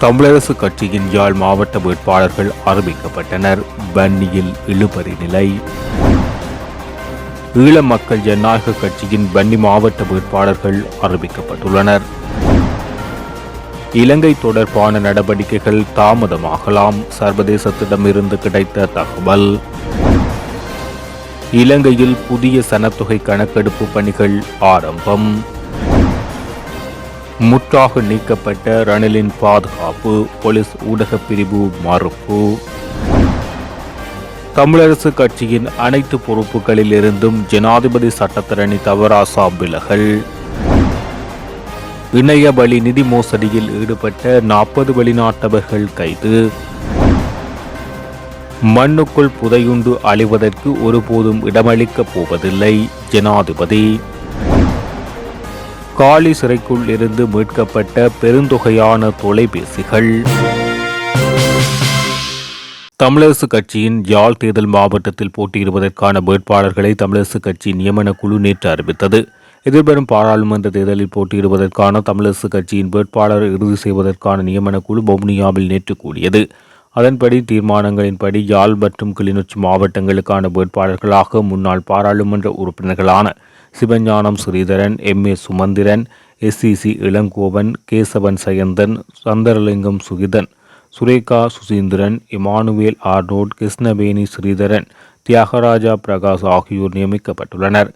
தமிழரசு கட்சியின் யாழ் மாவட்ட வேட்பாளர்கள் அறிவிக்கப்பட்டனர். பன்னியில் இழுபறி நிலை. ஈழ மக்கள் ஜனநாயக கட்சியின் பன்னி மாவட்ட வேட்பாளர்கள் அறிவிக்கப்பட்டுள்ளனர். இலங்கை தொடர்பான நடவடிக்கைகள் தாமதமாகலாம். சர்வதேசத்திடமிருந்து கிடைத்த தகவல். இலங்கையில் புதிய சனத்தொகை கணக்கெடுப்பு பணிகள் ஆரம்பம். முற்றாக நீக்கப்பட்ட ரணிலின் பாதுகாப்பு போலீஸ் ஊடகப் பிரிவு மறுப்பு. தமிழரசு கட்சியின் அனைத்து பொறுப்புகளில் இருந்தும் ஜனாதிபதி சட்டத்தரணி தவராசா விலகல். இணைய வழி நிதி மோசடியில் ஈடுபட்ட நாற்பது வெளிநாட்டவர்கள் கைது. மண்ணுக்குள் புதையுண்டு அழிவதற்கு ஒருபோதும் இடமளிக்கப் போவதில்லை ஜனாதிபதி. காலி சிறைக்குள் இருந்து மீட்கப்பட்ட பெருந்தொகையான தொலைபேசிகள். தமிழரசு கட்சியின் யாழ் தேர்தல் மாவட்டத்தில் போட்டியிடுவதற்கான வேட்பாளர்களை தமிழரசு கட்சி நியமன குழு நேற்று அறிவித்தது. எதிர்வரும் பாராளுமன்ற தேர்தலில் போட்டியிடுவதற்கான தமிழரசு கட்சியின் வேட்பாளர் இறுதி செய்வதற்கான நியமன குழு வவுனியாவில் நேற்று கூடியது. அதன்படி தீர்மானங்களின்படி யாழ் மற்றும் கிளிநொச்சி மாவட்டங்களுக்கான வேட்பாளர்களாக முன்னாள் பாராளுமன்ற உறுப்பினர்களான Sivagnanam Sritharan M. A. Sumanthiran SCC Ilankovan Kesavan Sayanthan Chandralingam Sukithan Sureka Suseenthiran Emmanuel Arnold Krishnaveni Sritharan Thiyagaraja Prakash ஆகியோர் நியமிக்கப்பட்டுள்ளனர்.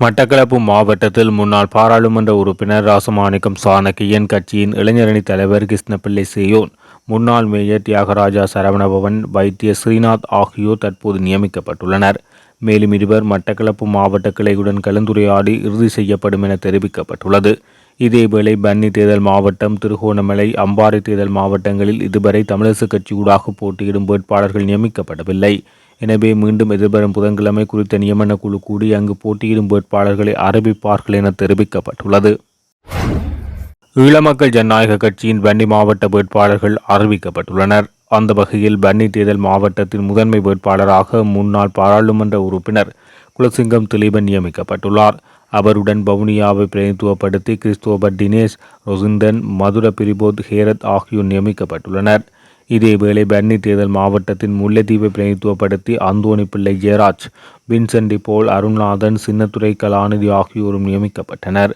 மட்டக்களப்பு மாவட்டத்தில் முன்னாள் பாராளுமன்ற உறுப்பினர் ராசமாணிக்கம் சாணக்கியன் கட்சியின் இளைஞரணி தலைவர் கிருஷ்ணபிள்ளை சேயோன் முன்னாள் மேயர் தியாகராஜா சரவணபவன் வைத்திய ஸ்ரீநாத் ஆகியோர் தற்போது நியமிக்கப்பட்டுள்ளனர். மேலும் இருவர் மட்டக்களப்பு மாவட்ட கிளையுடன் கலந்துரையாடி இறுதி செய்யப்படும் என தெரிவிக்கப்பட்டுள்ளது. இதேவேளை பன்னி தேர்தல் மாவட்டம் திருகோணமலை அம்பாறை தேர்தல் மாவட்டங்களில் இதுவரை தமிழரசு கட்சி ஊடாக போட்டியிடும் வேட்பாளர்கள் நியமிக்கப்படவில்லை. எனவே மீண்டும் எதிர்வரும் புதன்கிழமை குறித்த நியமன குழு கூடி அங்கு போட்டியிடும் வேட்பாளர்களை அறிவிப்பார்கள் என தெரிவிக்கப்பட்டுள்ளது. ஈழமக்கள் ஜனநாயக கட்சியின் வன்னி மாவட்ட வேட்பாளர்கள் அறிவிக்கப்பட்டுள்ளனர். அந்த வகையில் பன்னி தேர்தல் மாவட்டத்தின் முதன்மை வேட்பாளராக முன்னாள் பாராளுமன்ற உறுப்பினர் குலசிங்கம் திலீபன் நியமிக்கப்பட்டுள்ளார். அவருடன் வவுனியாவை பிரதிநிதித்துவப்படுத்தி கிறிஸ்தோபர் தினேஷ் ரொசிந்தன் மதுர பிரிபோத் ஹேரத் ஆகியோர் நியமிக்கப்பட்டுள்ளனர். இதேவேளை பன்னி தேர்தல் மாவட்டத்தின் முல்லைத்தீவை பிரதிநிதித்துவப்படுத்தி அந்தோணி பிள்ளை ஜெயராஜ் வின்சென்டி போல் அருண்நாதன் சின்னத்துறை கலாநிதி ஆகியோரும் நியமிக்கப்பட்டனர்.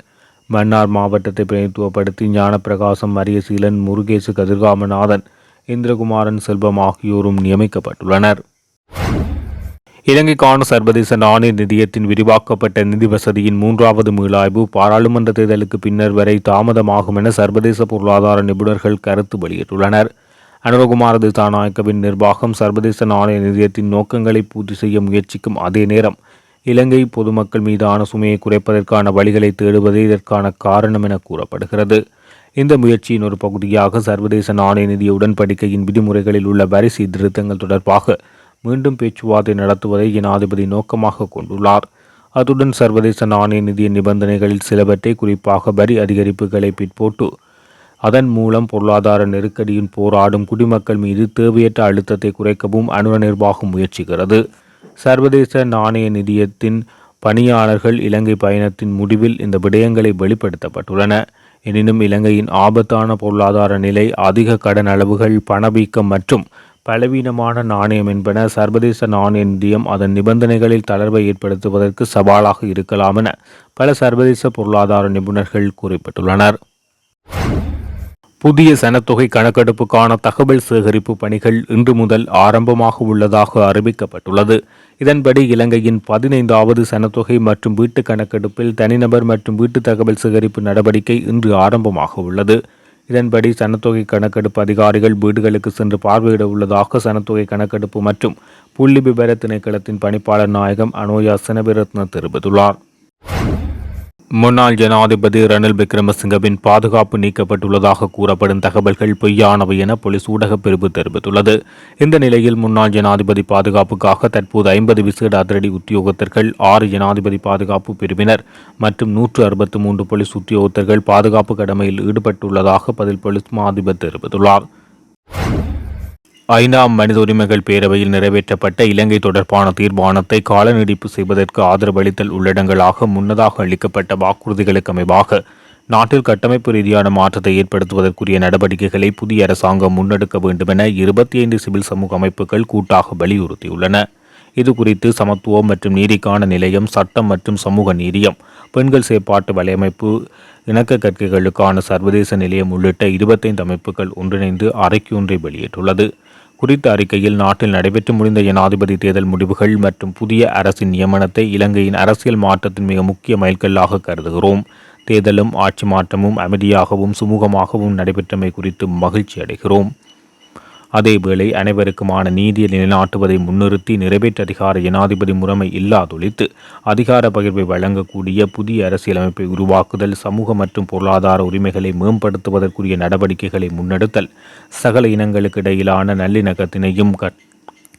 மன்னார் மாவட்டத்தை பிரதிநிதித்துவப்படுத்தி ஞானப்பிரகாசம் அரியசீலன் முருகேசு கதிர்காமநாதன் இந்திரகுமாரன் செல்வம் ஆகியோரும் நியமிக்கப்பட்டுள்ளனர். இலங்கைக்கான சர்வதேச நாணய நிதியத்தின் விரிவாக்கப்பட்ட நிதி வசதியின் மூன்றாவது மீளாய்வு பாராளுமன்ற தேர்தலுக்கு பின்னர் வரை தாமதமாகும் என சர்வதேச பொருளாதார நிபுணர்கள் கருத்து வெளியிட்டுள்ளனர். அனுரகுமார திசாநாயக்கவின் நிர்வாகம் சர்வதேச நாணய நிதியத்தின் நோக்கங்களை பூர்த்தி செய்ய முயற்சிக்கும் அதே நேரம் இலங்கை பொதுமக்கள் மீதான சுமையை குறைப்பதற்கான வழிகளை தேடுவதே இதற்கான காரணம் என கூறப்படுகிறது. இந்த முயற்சியின் ஒரு பகுதியாக சர்வதேச நாணய நிதிய உடன்படிக்கையின் விதிமுறைகளில் உள்ள வரி சீர்திருத்தங்கள் தொடர்பாக மீண்டும் பேச்சுவார்த்தை நடத்துவதை ஜனாதிபதி நோக்கமாக கொண்டுள்ளார். அத்துடன் சர்வதேச நாணய நிதிய நிபந்தனைகளில் சிலவற்றை குறிப்பாக வரி அதிகரிப்புகளை பிற்போட்டு அதன் மூலம் பொருளாதார நெருக்கடியின் போராடும் குடிமக்கள் மீது தேவையற்ற அழுத்தத்தை குறைக்கவும் அனுர நிர்வாகம் முயற்சிக்கிறது. சர்வதேச நாணய நிதியத்தின் பணியாளர்கள் இலங்கை பயணத்தின் முடிவில் இந்த விடயங்களை வெளிப்படுத்தப்பட்டுள்ளன எனினும் இலங்கையின் ஆபத்தான பொருளாதார நிலை அதிக கடன் அளவுகள் பணவீக்கம் மற்றும் பலவீனமான நாணயம் என்பன சர்வதேச நாணய நிதியம் அதன் நிபந்தனைகளில் தளர்வை ஏற்படுத்துவதற்கு சவாலாக இருக்கலாம் என பல சர்வதேச பொருளாதார நிபுணர்கள் குறிப்பிட்டுள்ளனர். புதிய சனத்தொகை கணக்கெடுப்புக்கான தகவல் சேகரிப்பு பணிகள் இன்று முதல் ஆரம்பமாக உள்ளதாக அறிவிக்கப்பட்டுள்ளது. இதன்படி இலங்கையின் பதினைந்தாவது சனத்தொகை மற்றும் வீட்டு கணக்கெடுப்பில் தனிநபர் மற்றும் வீட்டு தகவல் சேகரிப்பு நடவடிக்கை இன்று ஆரம்பமாக உள்ளது. இதன்படி சனத்தொகை கணக்கெடுப்பு அதிகாரிகள் வீடுகளுக்கு சென்று பார்வையிட உள்ளதாக சனத்தொகை கணக்கெடுப்பு மற்றும் புள்ளி விபர திணைக்களத்தின் பணிப்பாளர் நாயகம் அனோயா செனவிரத்ன தெரிவித்துள்ளார். முன்னாள் ஜனாதிபதி ரணில் விக்ரமசிங்கவின் பாதுகாப்பு நீக்கப்பட்டுள்ளதாக கூறப்படும் தகவல்கள் பொய்யானவை என போலீஸ் ஊடகப் பிரிவு தெரிவித்துள்ளது. இந்த நிலையில் முன்னாள் ஜனாதிபதி பாதுகாப்புக்காக தற்போது ஐம்பது விசேட அதிரடி உத்தியோகத்தர்கள் ஆறு ஜனாதிபதி பாதுகாப்பு பிரிவினர் மற்றும் நூற்று அறுபத்தி மூன்று போலீஸ் உத்தியோகத்தர்கள் பாதுகாப்பு கடமையில் ஈடுபட்டுள்ளதாக பதில் போலீஸ் மாதிபர் தெரிவித்துள்ளார். ஐந்தாம் மனித உரிமைகள் பேரவையில் நிறைவேற்றப்பட்ட இலங்கை தொடர்பான தீர்மானத்தை கால நீடிப்பு செய்வதற்கு ஆதரவளித்தல் உள்ளடங்களாக முன்னதாக அளிக்கப்பட்ட வாக்குறுதிகளுக்கு அமைவாக நாட்டில் கட்டமைப்பு ரீதியான மாற்றத்தை ஏற்படுத்துவதற்குரிய நடவடிக்கைகளை புதிய அரசாங்கம் முன்னெடுக்க வேண்டுமென இருபத்தி ஐந்து சிவில் சமூக அமைப்புகள் கூட்டாக வலியுறுத்தியுள்ளன. இது குறித்து சமத்துவம் மற்றும் நீதிக்கான நிலையம் சட்டம் மற்றும் சமூக நீதியம் பெண்கள் செயற்பாட்டு வலையமைப்பு இணக்க கற்கைகளுக்கான சர்வதேச நிலையம் உள்ளிட்ட இருபத்தைந்து அமைப்புகள் ஒன்றிணைந்து அறிக்கை ஒன்றை வெளியிட்டுள்ளது. குறித்த அறிக்கையில் நாட்டில் நடைபெற்று முடிந்த ஜனாதிபதி தேர்தல் முடிவுகள் மற்றும் புதிய அரசின் நியமனத்தை இலங்கையின் அரசியல் மாற்றத்தின் மிக முக்கிய மைல்கல்லாக கருதுகிறோம். தேர்தலும் ஆட்சி மாற்றமும் அமைதியாகவும் சுமூகமாகவும் நடைபெற்றமை குறித்து மகிழ்ச்சி அடைகிறோம் அதேவேளை அனைவருக்குமான நீதியை நிலைநாட்டுவதை முன்னிறுத்தி நிறைவேற்று அதிகார ஜனாதிபதி முறைமை இல்லாதொழித்து அதிகார பகிர்வை வழங்கக்கூடிய புதிய அரசியலமைப்பை உருவாக்குதல் சமூக மற்றும் பொருளாதார உரிமைகளை மேம்படுத்துவதற்குரிய நடவடிக்கைகளை முன்னெடுத்தல் சகல இனங்களுக்கு இடையிலான நல்லிணக்கத்தினையும்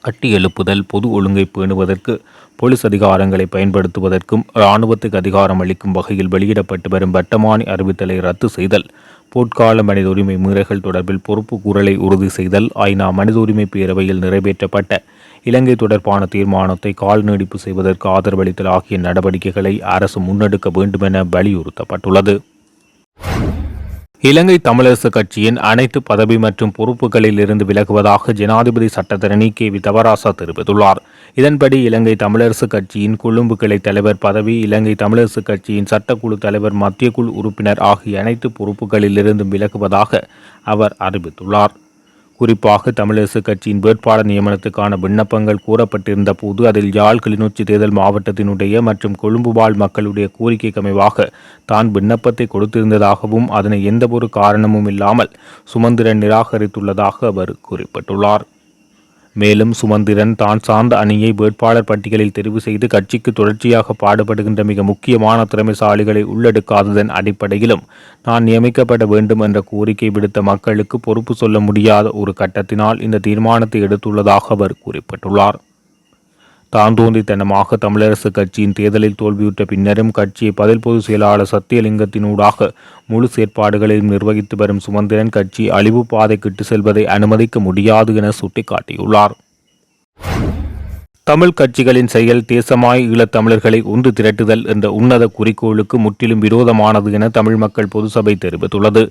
கட்டியெழுப்புதல் பொது ஒழுங்கை பேணுவதற்கு போலீஸ் அதிகாரங்களை பயன்படுத்துவதற்கும் இராணுவத்துக்கு அதிகாரம் அளிக்கும் வகையில் வெளியிடப்பட்டு வரும் வட்டமானி அறிவித்தலை ரத்து செய்தல் போட்கால மனித உரிமை மீறல்கள் தொடர்பில் பொறுப்பு குரலை உறுதி செய்தல் ஐநா மனித உரிமை பேரவையில் நிறைவேற்றப்பட்ட இலங்கை தொடர்பான தீர்மானத்தை கால் நீடிப்பு செய்வதற்கு ஆதரவளித்தல் ஆகிய நடவடிக்கைகளை அரசு முன்னெடுக்க வேண்டுமென வலியுறுத்தப்பட்டுள்ளது. இலங்கை தமிழரசு கட்சியின் அனைத்து பதவி மற்றும் பொறுப்புகளில் இருந்து விலகுவதாக ஜனாதிபதி சட்டத்தரணி கே. வி. தவராசா தெரிவித்துள்ளார். இதன்படி இலங்கை தமிழரசு கட்சியின் கொழும்பு கிளை தலைவர் பதவி இலங்கை தமிழரசு கட்சியின் சட்டக்குழு தலைவர் மத்திய குழு உறுப்பினர் ஆகிய அனைத்து பொறுப்புகளில் இருந்தும் விலகுவதாக அவர் அறிவித்துள்ளார். குறிப்பாக தமிழரசு கட்சியின் வேட்பாளர் நியமனத்துக்கான விண்ணப்பங்கள் கூறப்பட்டிருந்த போது அதில் யாழ் கிளிநொச்சி தேர்தல் மாவட்டத்தினுடைய மற்றும் கொழும்பு வாழ் மக்களுடைய கோரிக்கைக்கு அமைவாக தான் விண்ணப்பத்தை கொடுத்திருந்ததாகவும் அதனை எந்தவொரு காரணமும் இல்லாமல் சுமந்திரன் நிராகரித்துள்ளதாக அவர் குறிப்பிட்டுள்ளார். மேலும் சுமந்திரன் தான் சார்ந்த அணியை வேட்பாளர் பட்டியலில் தெரிவு செய்து கட்சிக்கு தொடர்ச்சியாக பாடுபடுகின்ற மிக முக்கியமான திறமைசாலிகளை உள்ளெடுக்காததன் அடிப்படையிலும் நான் நியமிக்கப்பட வேண்டும் என்ற கோரிக்கை விடுத்த மக்களுக்கு பொறுப்பு சொல்ல முடியாத ஒரு கட்டத்தினால் இந்த தீர்மானத்தை எடுத்துள்ளதாக அவர் குறிப்பிட்டுள்ளார். தாந்தோந்தித்தனமாக தமிழரசு கட்சியின் தேர்தலில் தோல்வியுற்ற பின்னரும் கட்சியை பதில் பொதுச் செயலாளர் சத்தியலிங்கத்தினூடாக முழு செயற்பாடுகளையும் நிர்வகித்து வரும் சுமந்திரன் கட்சி அழிவு பாதைக்கிட்டு செல்வதை அனுமதிக்க முடியாது என சுட்டிக்காட்டியுள்ளார். தமிழ் கட்சிகளின் செயல் தேசமாய் ஈழத்தமிழர்களை ஒன்று திரட்டுதல் என்ற உன்னத குறிக்கோளுக்கு முற்றிலும் விரோதமானது என தமிழ் மக்கள் பொதுசபை தெரிவித்துள்ளது.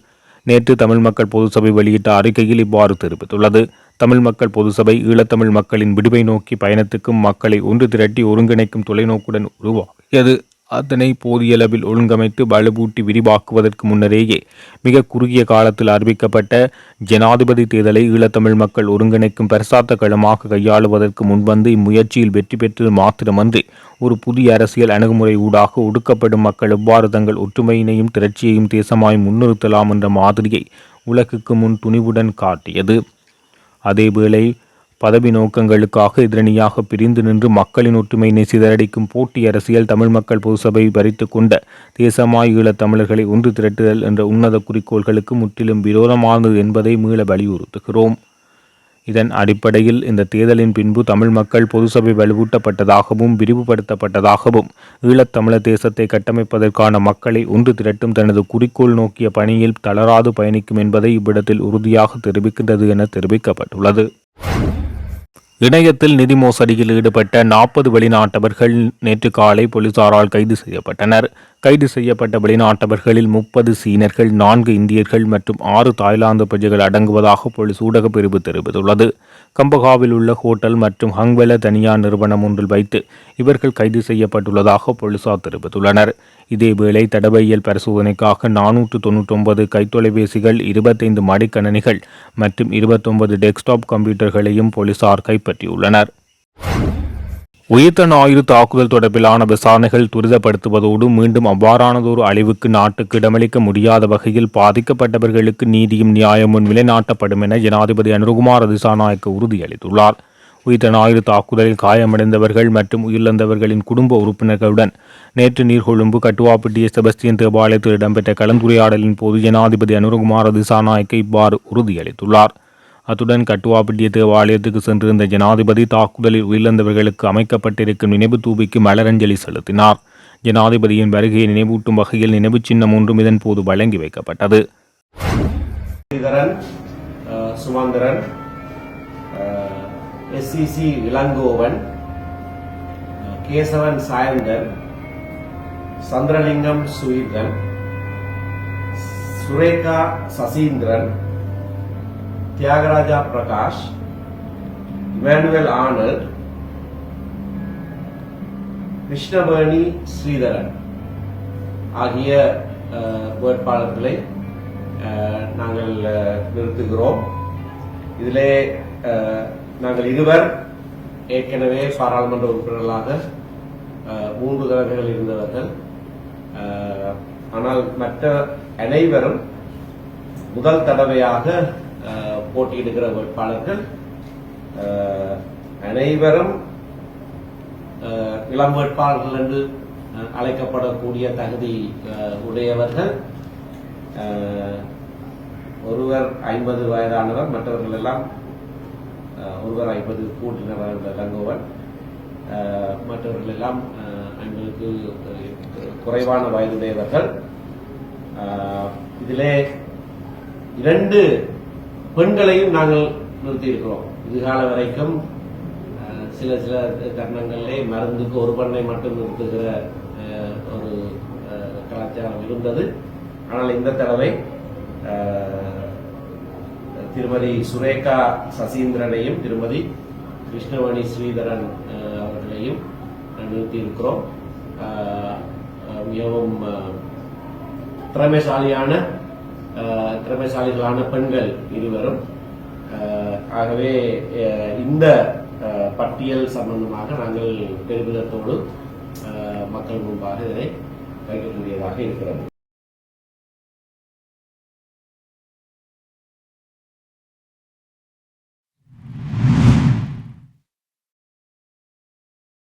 நேற்று தமிழ் மக்கள் பொதுசபை வெளியிட்ட அறிக்கையில் இவ்வாறு தெரிவித்துள்ளது. தமிழ் மக்கள் பொதுசபை ஈழத்தமிழ் மக்களின் விடுவை நோக்கி பயணத்துக்கும் மக்களை ஒன்று திரட்டி ஒருங்கிணைக்கும் தொலைநோக்குடன் உருவாகியது அதனை போதியளவில் ஒழுங்கமைத்து வலுவூட்டி விரிவாக்குவதற்கு முன்னரேயே மிக குறுகிய காலத்தில் அறிவிக்கப்பட்ட ஜனாதிபதி தேர்தலை ஈழத்தமிழ் மக்கள் ஒருங்கிணைக்கும் பிரசாத்த களமாக கையாளுவதற்கு முன்வந்து இம்முயற்சியில் வெற்றி பெற்றது மாத்திரமன்றி ஒரு புதிய அரசியல் அணுகுமுறை ஊடாக ஒடுக்கப்படும் மக்கள் எவ்வாறு தங்கள் ஒற்றுமையினையும் திரட்சியையும் தேசமாய் முன்னிறுத்தலாம் என்ற மாதிரியை உலகுக்கு முன் துணிவுடன் காட்டியது. அதேவேளை பதவி நோக்கங்களுக்காக எதிரணியாக பிரிந்து நின்று மக்களின் ஒற்றுமையினை சிதறடிக்கும் போட்டி அரசியல் தமிழ் மக்கள் பொதுசபை பறித்து கொண்ட தேசமாய் ஈழத் தமிழர்களை ஒன்று திரட்டுதல் என்ற உன்னத குறிக்கோள்களுக்கு முற்றிலும் விரோதமானது என்பதை மீள வலியுறுத்துகிறோம். இதன் அடிப்படையில் இந்த தேர்தலின் பின்பு தமிழ் மக்கள் பொதுசபை வலுவூட்டப்பட்டதாகவும் விரிவுபடுத்தப்பட்டதாகவும் ஈழத்தமிழர் தேசத்தை கட்டமைப்பதற்கான மக்களை ஒன்று திரட்டும் தனது குறிக்கோள் நோக்கிய பணியில் தளராது பயணிக்கும் என்பதை இவ்விடத்தில் உறுதியாக தெரிவிக்கின்றது என தெரிவிக்கப்பட்டுள்ளது. இணையத்தில் நிதி மோசடியில் ஈடுபட்ட நாற்பது வெளிநாட்டவர்கள் நேற்று காலை போலீசாரால் கைது செய்யப்பட்டனர். கைது செய்யப்பட்ட வெளிநாட்டவர்களில் முப்பது சீனர்கள் நான்கு இந்தியர்கள் மற்றும் ஆறு தாய்லாந்து பிரஜைகள் அடங்குவதாக போலீஸ் ஊடக பிரிவு தெரிவித்துள்ளது. கம்பகாவில் உள்ள ஹோட்டல் மற்றும் ஹங்வெல தனியார் நிறுவனம் ஒன்றில் வைத்து இவர்கள் கைது செய்யப்பட்டுள்ளதாக போலீசார் தெரிவித்துள்ளனர். இதேவேளை தடவையியல் பரிசோதனைக்காக நானூற்று தொன்னூற்றொன்பது கைத்தொலைபேசிகள் இருபத்தைந்து மடிக்கணனிகள் மற்றும் இருபத்தொன்பது டெஸ்க்டாப் கம்ப்யூட்டர்களையும் போலீசார் கைப்பற்றியுள்ளனர். உயிர்த்த ஞாயிறு தாக்குதல் தொடர்பிலான விசாரணைகள் துரிதப்படுத்துவதோடு மீண்டும் அவ்வாறானதொரு அழிவுக்கு நாட்டுக்கு இடமளிக்க முடியாத வகையில் பாதிக்கப்பட்டவர்களுக்கு நீதியும் நியாயமும் நிலைநாட்டப்படும் என ஜனாதிபதி அனுருகுமார் திசாநாயக்கு உறுதியளித்துள்ளார். உயிர்த்த ஞாயிறு தாக்குதலில் காயமடைந்தவர்கள் மற்றும் உயிரிழந்தவர்களின் குடும்ப உறுப்பினர்களுடன் நேற்று நீர்கொழும்பு கட்டுவாப்பட்டிய செபஸ்டியன் தேவாலயத்தில் இடம்பெற்ற கலந்துரையாடலின் போது ஜனாதிபதி அனுருகுமார் திசாநாயக்கு இவ்வாறு உறுதியளித்துள்ளார். அத்துடன் கட்டுவாப்பட்டிய தேவாலயத்துக்கு சென்றிருந்த ஜனாதிபதி தாக்குதலில் உயிரிழந்தவர்களுக்கு அமைக்கப்பட்டிருக்கும் நினைவு தூபிக்கு மலரஞ்சலி செலுத்தினார். ஜனாதிபதியின் வருகையை நினைவூட்டும் வகையில் நினைவு சின்னம் ஒன்றும் இதன் போது வழங்கி வைக்கப்பட்டது. சுமந்திரன் எஸ்சிசி இளங்கோவன் கேசவன் சாயந்தன் சந்திரலிங்கம் சுயிர்தன் சுரேகா சசீந்திரன் தியாகராஜா பிரகாஷ் இமானுவேல் ஆனல்ட் கிருஷ்ணவேணி ஸ்ரீதரன் ஆகிய வேட்பாளர்களை நாங்கள் நிறுத்துகிறோம். இதிலே நாங்கள் இருவர் ஏற்கனவே பாராளுமன்ற உறுப்பினர்களாக மூன்று தடவைகள் இருந்தவர்கள். ஆனால் மற்ற அனைவரும் முதல் தடவையாக போட்டியிடுகிற வேட்பாளர்கள் அனைவரும் இளம் வேட்பாளர்கள் என்று அழைக்கப்படக்கூடிய தகுதி உடையவர்கள். ஒருவர் ஐம்பது வயதானவர் மற்றவர்கள் எல்லாம் ஒருவர் ஐம்பது கூட்டினவர் தங்குவர் மற்றவர்கள் எல்லாம் எங்களுக்கு குறைவான வயதுடையவர்கள். இதிலே இரண்டு பெண்களையும் நாங்கள் நிறுத்தியிருக்கிறோம். இதுகால வரைக்கும் சில சில தருணங்களிலே மருந்துக்கு ஒரு பெண்ணை மட்டும் நிறுத்துகிற ஒரு கலாச்சாரம் இருந்தது. ஆனால் இந்த தடவை திருமதி சுரேகா சசீந்திரனையும் திருமதி கிருஷ்ணவேணி ஸ்ரீதரன் அவர்களையும் நிறுத்தியிருக்கிறோம். மிகவும் திறமைசாலியான திறமைசாலிகளான பெண்கள் இருவரும் ஆகவே இந்த பட்டியல் சம்பந்தமாக நாங்கள் பெருமிதத்தோடு மக்கள் முன்பாக இதனை வைக்கக்கூடியதாக இருக்கிறது.